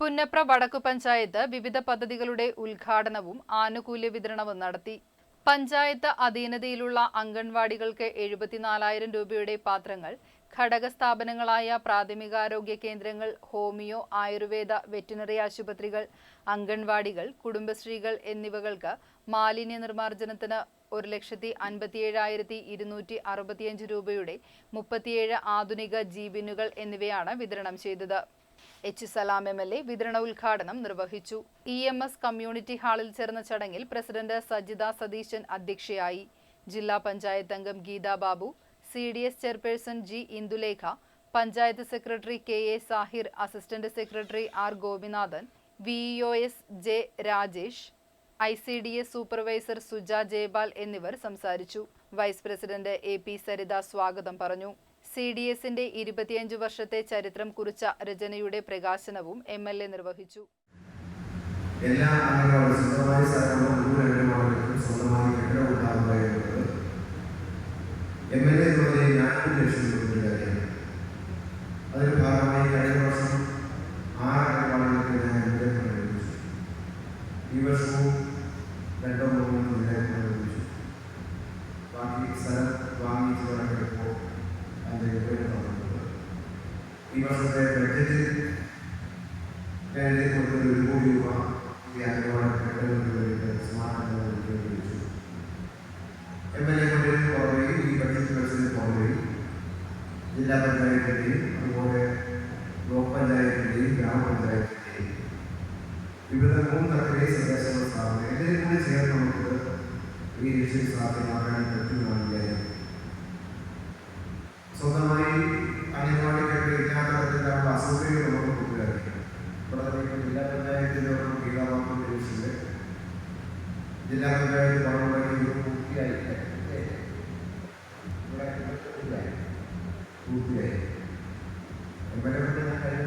പുന്നപ്ര വടക്കു പഞ്ചായത്ത് വിവിധ പദ്ധതികളുടെ ഉദ്ഘാടനവും ആനുകൂല്യ വിതരണവും നടത്തി. പഞ്ചായത്ത് അധീനതയിലുള്ള അംഗൻവാടികൾക്ക് എഴുപത്തിനാലായിരം രൂപയുടെ പാത്രങ്ങൾ ഘടക സ്ഥാപനങ്ങളായ പ്രാഥമികാരോഗ്യ കേന്ദ്രങ്ങൾ ഹോമിയോ ആയുർവേദ വെറ്റിനറി ആശുപത്രികൾ അംഗൻവാടികൾ കുടുംബശ്രീകൾ എന്നിവകൾക്ക് മാലിന്യ നിർമ്മാർജനത്തിന് ഒരു ലക്ഷത്തി അൻപത്തിയേഴായിരത്തി ഇരുന്നൂറ്റി അറുപത്തിയഞ്ച് രൂപയുടെ മുപ്പത്തിയേഴ് ആധുനിക ജീബിനുകൾ എന്നിവയാണ് വിതരണം ചെയ്തത്. H Salam M L A വിതരണ ഉദ്ഘാടനം നിർവഹിച്ചു. ഇ എം എസ് കമ്മ്യൂണിറ്റി ഹാളിൽ ചേർന്ന ചടങ്ങിൽ പ്രസിഡന്റ് സജിത സതീശൻ അധ്യക്ഷയായി. ജില്ലാ പഞ്ചായത്ത് അംഗം Geetha Babu C D S chairperson G Indulekha panchayat secretary K A Sahir assistant secretary R Gopinathan V O S J Rajesh I C D S supervisor Suja Jayapal എന്നിവർ സംസാരിച്ചു. Vice president A P Saritha സ്വാഗതം പറഞ്ഞു. C D എസിന്റെ ഇരുപത്തിയഞ്ചു വർഷത്തെ ചരിത്രം കുറിച്ച രചനയുടെ പ്രകാശനവും M L A നിർവഹിച്ചു. എല്ലാ ഭാഗമായി കഴിഞ്ഞ വർഷം രണ്ടോ മൂന്നോ ബാക്കി സ്ഥലം വാങ്ങിച്ചു ഇപ്പോൾ ഈ വർഷത്തെ ബഡ്ജറ്റിൽ കേരളത്തിൽ കൊടുക്കുന്ന ഒരു കോടി രൂപ ഈ അംഗനവാടി കെട്ടിടങ്ങൾക്ക് വേണ്ടി സ്മാർട്ട് ഉപയോഗിച്ചു എം എൽ എ കൊണ്ടിന് പുറമെ ഈ ബഡ്ജറ്റ് വെച്ചതിന് പുറമെ ജില്ലാ പഞ്ചായത്തിൻ്റെയും അതുപോലെ ബ്ലോക്ക് പഞ്ചായത്തിൻ്റെയും ഗ്രാമപഞ്ചായത്തിൻ്റെയും വിവിധ മൂന്ന് തരത്തിലെ സന്ദേശങ്ങൾ സ്ഥാപനം ഇതിനും കൂടി ചേർന്ന് നമുക്ക് ഈ ലക്ഷ്യം സാധ്യമാക്കാൻ പറ്റുമെന്നാണ് വിചാരിക്കുന്നത് സ്വന്തമായി അംഗനവാടി കെട്ടി ഇല്ലാത്ത അസൗകര്യം നമുക്ക് കൂട്ടുകാരിക്കും. ഇവിടെ തന്നെ ജില്ലാ പഞ്ചായത്തിന്റെ ഒരു ഗീതാവാക്യം ലഭിച്ചിട്ടുണ്ട് ജില്ലാ പഞ്ചായത്ത് പണം ഇത് പൂർത്തിയായില്ല? ഇവിടെ. പൂർത്തിയായി. എവിടെ കൊണ്ട് ഞാൻ കഴിഞ്ഞ